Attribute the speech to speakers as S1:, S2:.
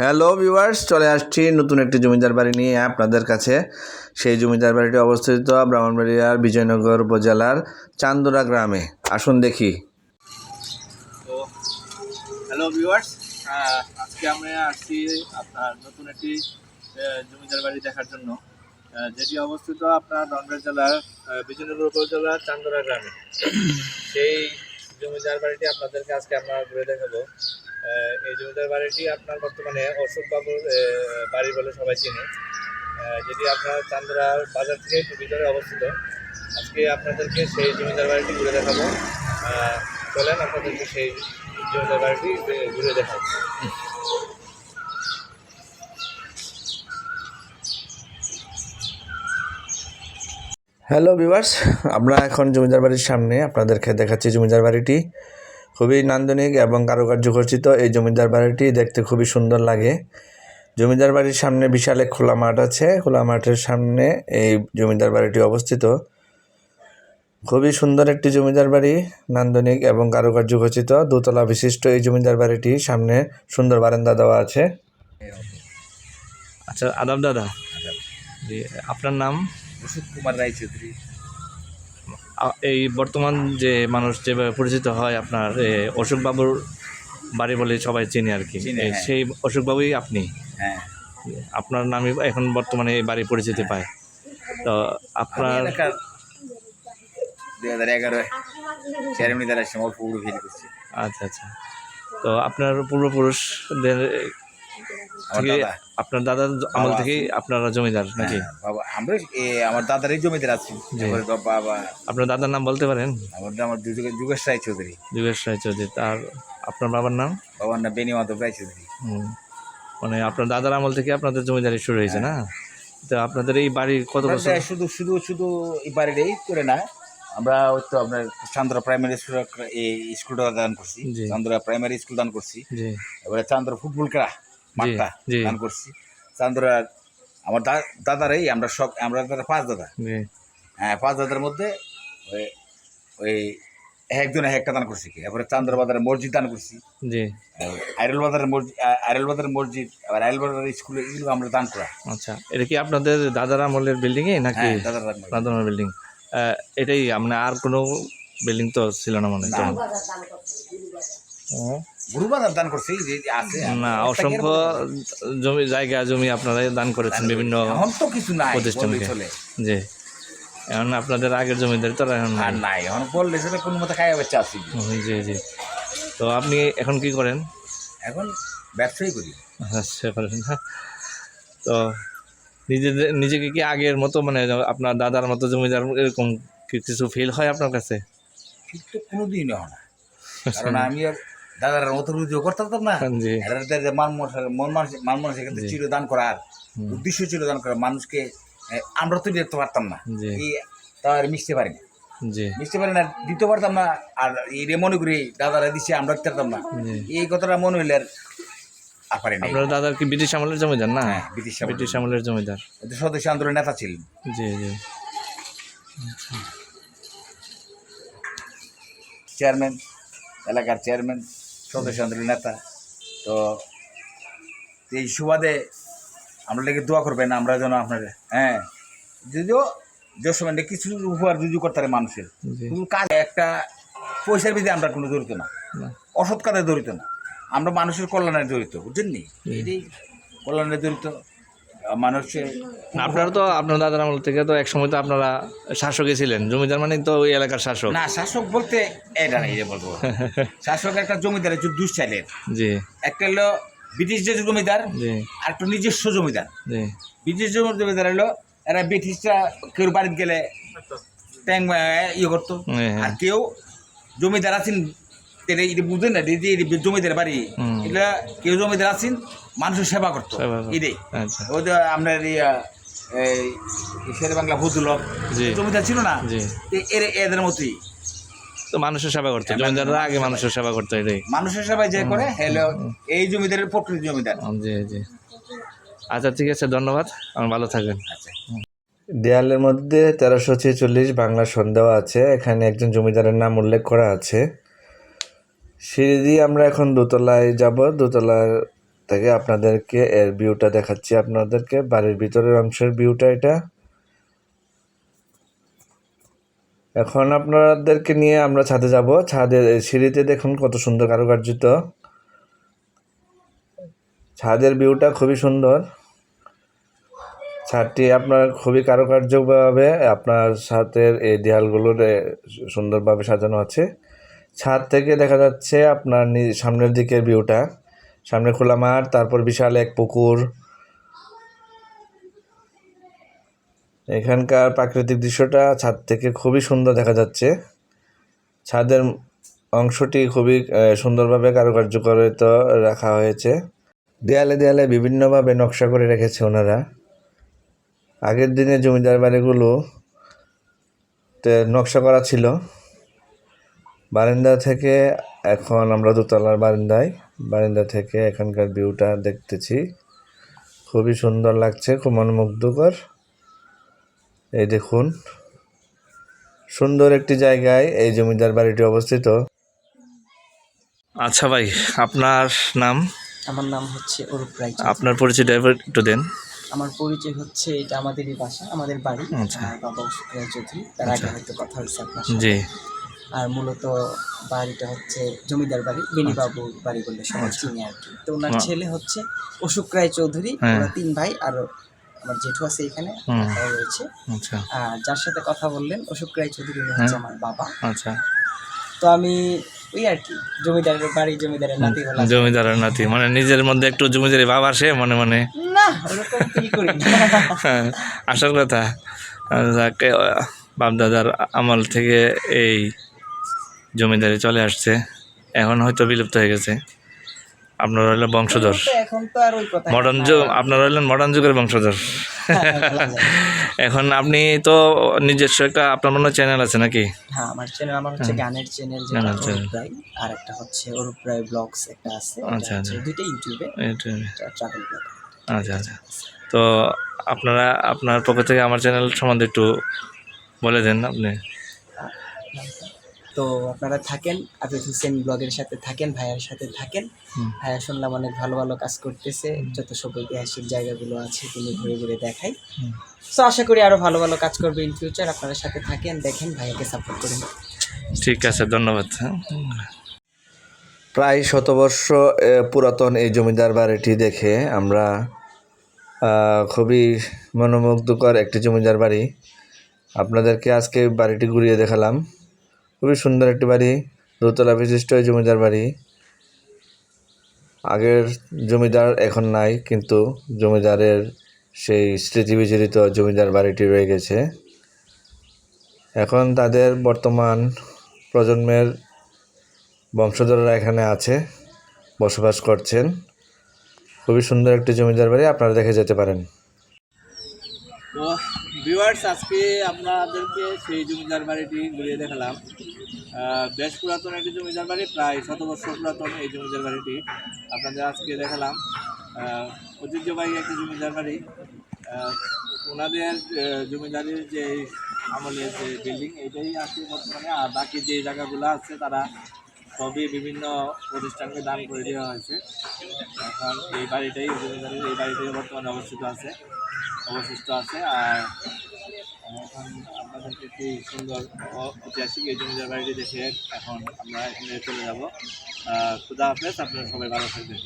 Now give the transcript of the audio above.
S1: Hello viewers চলে আসছি নতুন একটি জমিদার বাড়ি নিয়ে আপনাদের কাছে। সেই জমিদার বাড়িটি অবস্থিত ব্রাহ্মণবাড়িয়ার বিজয়নগর উপজেলার চান্দুরা গ্রামে। আসুন দেখি।
S2: তো হ্যালো ভিউয়ার্স আজকে আমরা আসছি আপনার নতুন একটি জমিদার বাড়ি দেখার জন্য যেটি অবস্থিত আপনার রংপুর জেলার বিজয়নগর উপজেলার চান্দরা গ্রামে। সেই জমিদার বাড়িটি আপনাদেরকে আজকে আমরা ঘুরে দেখাবো। এই জমিদার বাড়িটি আপনার বর্তমানে অশোক বাবুর বাড়ি বলে সবাই চিনে। যেটি আপনার চান্দরা বাজার থেকে একটু ভিতরে অবস্থিত, আজকে আপনাদেরকে সেই জমিদার বাড়িটি ঘুরে দেখাবো। চলেন আপনাদেরকে সেই জমিদার বাড়িটি ঘুরে- দেখাবো
S1: হ্যালো ভিউয়ার্স আমরা এখন জমিদার বাড়ির সামনে আপনাদেরকে দেখাচ্ছি জমিদার বাড়িটি। খুবই নান্দনিক এবং কারুকার্য খচিত এই জমিদার বাড়িটি দেখতে খুবই সুন্দর লাগে। জমিদার বাড়ির সামনে বিশাল এক খোলা মাঠ আছে। খোলা মাঠের সামনে এই জমিদার বাড়িটি অবস্থিত। খুবই সুন্দর একটি জমিদার বাড়ি নান্দনিক এবং কারুকার্য খচিত দোতলা বিশিষ্ট এই জমিদার বাড়িটি সামনে সুন্দর বারান্দা দেওয়া আছে।
S2: আচ্ছা আদাব দাদা আপনার নাম?
S3: অশোক কুমার রায়চৌধুরী।
S2: আ- এই বর্তমান যে মানুষ যেভাবে পরিচিত হয় আপনার এ, অশোক বাবুর বাড়ি বলে সবাই চিনে আর কি।
S3: হ্যাঁ।
S2: সেই অশোক বাবুই আপনি?
S3: হ্যাঁ।
S2: আপনার নামই এখন বর্তমানে এই বাড়ি পরিচিতি পায়। তো আপনার
S3: এলাকার দুই হাজার এগারো চেয়ারম্যান দ্বারা সময় অল্প উড়ে করছি।
S2: আচ্ছা আচ্ছা। তো আপনার পূর্বপুরুষদের থেকে আপনার দাদার আমল থেকেই আপনারা জমিদার নাকি?
S3: হ্যাঁ, বাবা আমরা আমার দাদারই জমিদার আছি। বাবা
S2: আপনার দাদার নাম বলতে পারেন?
S3: আমার দুযোগে যুগেশ রায়চৌধুরী
S2: যোগেশ রায়চৌধুরী তার আপনার বাবার নাম?
S3: বাবার নাম বেনি মাধব রায়
S2: চৌধুরী। মানে আপনার দাদার আমল থেকে আপনাদের জমিদারি শুরু হয়েছে না? তো আপনাদের এই বাড়ির কত বছর?
S3: শুধু শুধু শুধু এই বাড়িটাই করে না আমরা ওই তো আপনার চান্দ্রা প্রাইমারি স্কুল এই স্কুলটা দান করছি। চান্দ্রা প্রাইমারি স্কুল দান করছি। এবারে চান্দ্রা ফুটবল খেলা। মাঠটা
S2: জি।
S3: দান করছি। চান্দ্রা আমার দা- দাদারাই আমরা সব আমরা দাদা পাঁচ দাদা। হ্যাঁ পাঁচ দাদার মধ্যে ওই ওই একজন এক একটা দান করছি কি। এরপরে চান্দ্র বাজারের মসজিদ দান করছি।
S2: জি।
S3: আইরল বাজারের মসজিদ আইরল বাজারের মসজিদ আবার আইরল বাজারের স্কুলে এগুলো আমরা দান করা।
S2: আচ্ছা এটা কি আপনাদের দাদার আমলের বিল্ডিংয়ে নাকি
S3: হ্যাঁ দাদার দান করা।
S2: দাদার বিল্ডিং এটাই মানে আর কোনো বিল্ডিং তো ছিল না মনে হয়
S3: দান করছি যে আছে।
S2: না অসংখ্য জমি জায়গা জমি আপনারা দান করেছেন বিভিন্ন
S3: এখন তো কিছু নাই
S2: প্রতিষ্ঠানকে। জি। এখন আপনাদের আগের জমিদারি তো এখন
S3: আর
S2: নাই।
S3: নাই এখন বললে সেটা কোনো মতো খাইয়া বাচ্চা আছি
S2: জি জি। তো আপনি এখন কি করেন?
S3: এখন ব্যবসায়ী করি।
S2: আচ্ছা করেন না। তো নিজেদের নিজেকে কি আগের মতো মানে আপনার দাদার মতো জমিদার এরকম কিছু ফিল হয় আপনার কাছে?
S3: ঠিক তো কোনোদিনই হয় না। কারণ আমি আর দাদার মতো রুজিও করতে পারতাম না এরা মান মন- মন মানুষ মান ক্ষেত্রে
S2: জি।
S3: চিরদান করার। উদ্দেশ্য চিরদান করা। মানুষকে এ, আমরা তো দেখতে পারতাম না। এই তা আর মিশতে পারি না মিশতে পারি না দিতে পারতাম না। আর এই রে মনে করি দাদারা দিছে আমরা দিতে পারতাম না। এই কথাটা মনে হইলে আর আর পারি না
S2: আপনার দাদার কি ব্রিটিশ আমলের জমিদার না?
S3: হ্যাঁ ব্রিটিশ
S2: ব্রিটিশ আমলের জমিদার।
S3: সদস্য আন্দোলনের নেতা ছিলেন।
S2: জি জি।
S3: চেয়ারম্যান এলাকার চেয়ারম্যান। সদস্য আন্দোলনের নেতা। তো এই সুবাদে আমরা লেগে দোয়া করবেন আমরা যেন আপনার হ্যাঁ যদিও যে সময় কিছু উপহার যুজু করতে পারে মানুষের। কিন্তু কাজ একটা পয়সার বিধে আমরা কোনো জড়িত না। অসৎ কাজে জড়িত না। আমরা মানুষের কল্যাণে জড়িত বুঝছেন নি? এটাই কল্যাণে জড়িত। মানুষের
S2: আপনারা তো আপনার দাদার আমল থেকে তো এক সময় তো আপনারা শাসকই ছিলেন। জমিদার মানে তো ওই এলাকার শাসক।
S3: না শাসক বলতে এটা না এটা বলব। শাসক একটা জমিদার হচ্ছে দুই স্টাইলের
S2: জি।
S3: একটা হলো ব্রিটিশ যে জমিদার
S2: জি।
S3: আর একটা নিজস্ব জমিদার।
S2: জি।
S3: ব্রিটিশ জমিদার হলো এরা ব্রিটিশরা কেউ বাড়িতে গেলে ট্যাং ইয়ে করতো।
S2: হ্যাঁ, হ্যাঁ।
S3: আর কেউ জমিদার আছেন এটা এটা বুঝেন না এটা এটা জমিদার বাড়ি এটা কেউ জমিদার আছেন মানুষের সেবা করতো।
S2: সেবা
S3: এটাই।
S2: আচ্ছা।
S3: ওই যে আপনার এই শেরে বাংলা ফজুলক জমিদার ছিল না? এর এদের মতোই।
S2: তো মানুষের সেবা করতো জমিদাররা আগে মানুষের সেবা করতো এটাই।
S3: মানুষের সেবাই যে করে হ্যালো এই জমিদারের প্রকৃতি জমিদার।
S2: জি জি। আচ্ছা ঠিক আছে ধন্যবাদ। আমার ভালো থাকবেন।
S3: আচ্ছা।
S1: দেয়ালের মধ্যে তেরোশো ছেচল্লিশ বাংলা সন্দেহ আছে এখানে একজন জমিদারের নাম উল্লেখ করা আছে। সিঁড়ি দিয়ে আমরা এখন দোতলায় যাব। দোতলার থেকে আপনাদেরকে এর ভিউটা দেখাচ্ছি। আপনাদেরকে বাড়ির ভিতরের অংশের ভিউটা এটা। এখন আপনাদেরকে নিয়ে আমরা ছাদে যাব। ছাদে, সিঁড়িতে দেখুন কত সুন্দর কারুকার্যিত। ছাদের ভিউটা খুবই সুন্দর। ছাদটি আপনার খুবই কারুকার্যভাবে আপনার ছাদের এই দেয়ালগুলোর সুন্দরভাবে সাজানো আছে। ছাদ থেকে দেখা যাচ্ছে আপনার সামনের দিকের ভিউটা সামনে খোলা মাঠ, তারপর বিশাল এক পুকুর। এখানকার প্রাকৃতিক দৃশ্যটা ছাদ থেকে খুবই সুন্দর দেখা যাচ্ছে। ছাদের অংশটি খুবই সুন্দরভাবে কারুকার্য করে তো রাখা হয়েছে। দেয়ালে দেয়ালে বিভিন্নভাবে নকশা করে রেখেছে ওনারা। আগের দিনে জমিদার বাড়িগুলো তে নকশা করা ছিল। বারান্দা থেকে এখন আমরা দোতলার বারান্দায় বারান্দা থেকে এখানকার ভিউটা দেখতেছি। খুবই সুন্দর লাগছে খুব মনোমুগ্ধকর। এই দেখুন সুন্দর একটি জায়গায় এই জমিদার বাড়িটি অবস্থিত।
S2: আচ্ছা ভাই আপনার নাম?
S4: আমার নাম হচ্ছে অরূপ রায়
S2: আপনার পরিচয়টা এবার একটু দেন।
S4: আমার পরিচয় হচ্ছে এটা আমাদেরই বাসা আমাদের বাড়ি
S2: আচ্ছা।
S4: বাবা অশোক রায় চৌধুরী। তার আগে হয়তো কথা হয়েছে আপনার
S2: জি।
S4: আর মূলত বাড়িটা হচ্ছে জমিদার বাড়ি বেনিবাবুর বাড়ি বলে সবাই চিনি আর কি। তো ওনার
S2: আচ্ছা।
S4: ছেলে হচ্ছে অশোক রায় চৌধুরী
S2: হ্যাঁ।
S4: ওরা তিন ভাই আর আমার জেঠু আছে এখানে রয়েছে।
S2: আচ্ছা।
S4: আর যার সাথে কথা বললেন অশোক রায় চৌধুরী হচ্ছে
S2: হ্যাঁ।
S4: আমার বাবা।
S2: আচ্ছা।
S4: তো আমি ওই আর কি জমিদারের বাড়ি জমিদারের নাতি
S2: জমিদারের নাতি মানে নিজের মধ্যে একটু জমিদারি ভাব আসে মনে মনে?
S4: না ওরকম ফিল করি?
S2: হ্যাঁ, আসার কথা। যাকে বাপদাদার আমল থেকে এই জমিদারি চলে আসছে। এখন হয়তো বিলুপ্ত হয়ে গেছে। আপনার হইল বংশধর। মডার্ন যুগ আপনারা হইলেন মডার্ন যুগের বংশধর। এখন আপনি তো নিজস্ব একটা আপনার মনে চ্যানেল আছে নাকি?
S4: হ্যাঁ আমার চ্যানেল আমার হচ্ছে গানের চ্যানেল যেটা
S2: গানের channel।
S4: অরূপ রায় আর একটা হচ্ছে অরূপ রায় ব্লগস একটা আছে
S2: আচ্ছা, আচ্ছা।
S4: দুইটা ইউটিউবে ট্রাভেল ব্লগ
S2: আচ্ছা আচ্ছা। তো আপনারা আপনার পক্ষ থেকে আমার চ্যানেল সম্বন্ধে একটু বলে দেন আপনি।
S4: তো আপনারা থাকেন আবিদ হোসেন ব্লগের সাথে থাকেন ভাইয়ার সাথে থাকেন। ভাইয়া শুনলাম অনেক ভালো ভালো কাজ করতেছে যত সব ঐতিহাসিক জায়গাগুলো আছে তিনি ঘুরে ঘুরে দেখাই। তো আশা করি আরও ভালো ভালো কাজ করবে ইন ফিউচার আপনারা সাথে থাকেন দেখেন ভাইয়াকে সাপোর্ট করেন।
S2: ঠিক আছে ধন্যবাদ। হ্যাঁ
S1: প্রায় শতবর্ষ পুরাতন এই জমিদার বাড়িটি দেখে আমরা খুবই মনোমুগ্ধকর একটি জমিদার বাড়ি। আপনাদেরকে আজকে বাড়িটি ঘুরিয়ে দেখালাম। খুবই সুন্দর একটি বাড়ি। দোতলা বিশিষ্ট এই জমিদার বাড়ি। আগের জমিদার এখন নাই, কিন্তু জমিদারের সেই স্মৃতি বিজড়িত জমিদার বাড়িটি রয়ে গেছে। এখন তাদের বর্তমান প্রজন্মের বংশধররা এখানে আছে, বসবাস করছেন। খুবই সুন্দর একটি জমিদার বাড়ি, আপনারা দেখে যেতে পারেন।
S2: আজকে আপনাদেরকে সেই জমিদার বাড়িটি ঘুরিয়ে দেখালাম। বেশ পুরাতন একটি জমিদার বাড়ি, প্রায় শত বছর পুরাতন এই জমিদার বাড়িটি আপনাদের আজকে দেখালাম। ঐতিহ্যবাহী একটি জমিদার বাড়ি। ওনাদের জমিদারির যে আমলের যে বিল্ডিং এটাই আছে বর্তমানে, আর বাকি যে জায়গাগুলো আছে, তারা সবই বিভিন্ন প্রতিষ্ঠানকে দান করে দেওয়া হয়েছে। এখন এই বাড়িটাই, জমিদারের এই বাড়িটাই বর্তমানে অবস্থিত আছে, অবশিষ্ট আছে, আর এখন আপনাদেরকে একটি সুন্দর ঐতিহাসিক এই জমিদার বাড়িটি দেখে এখন আমরা এখানে চলে যাব। খুদা হাফেজ, আপনারা সবাই ভালো থাকবেন।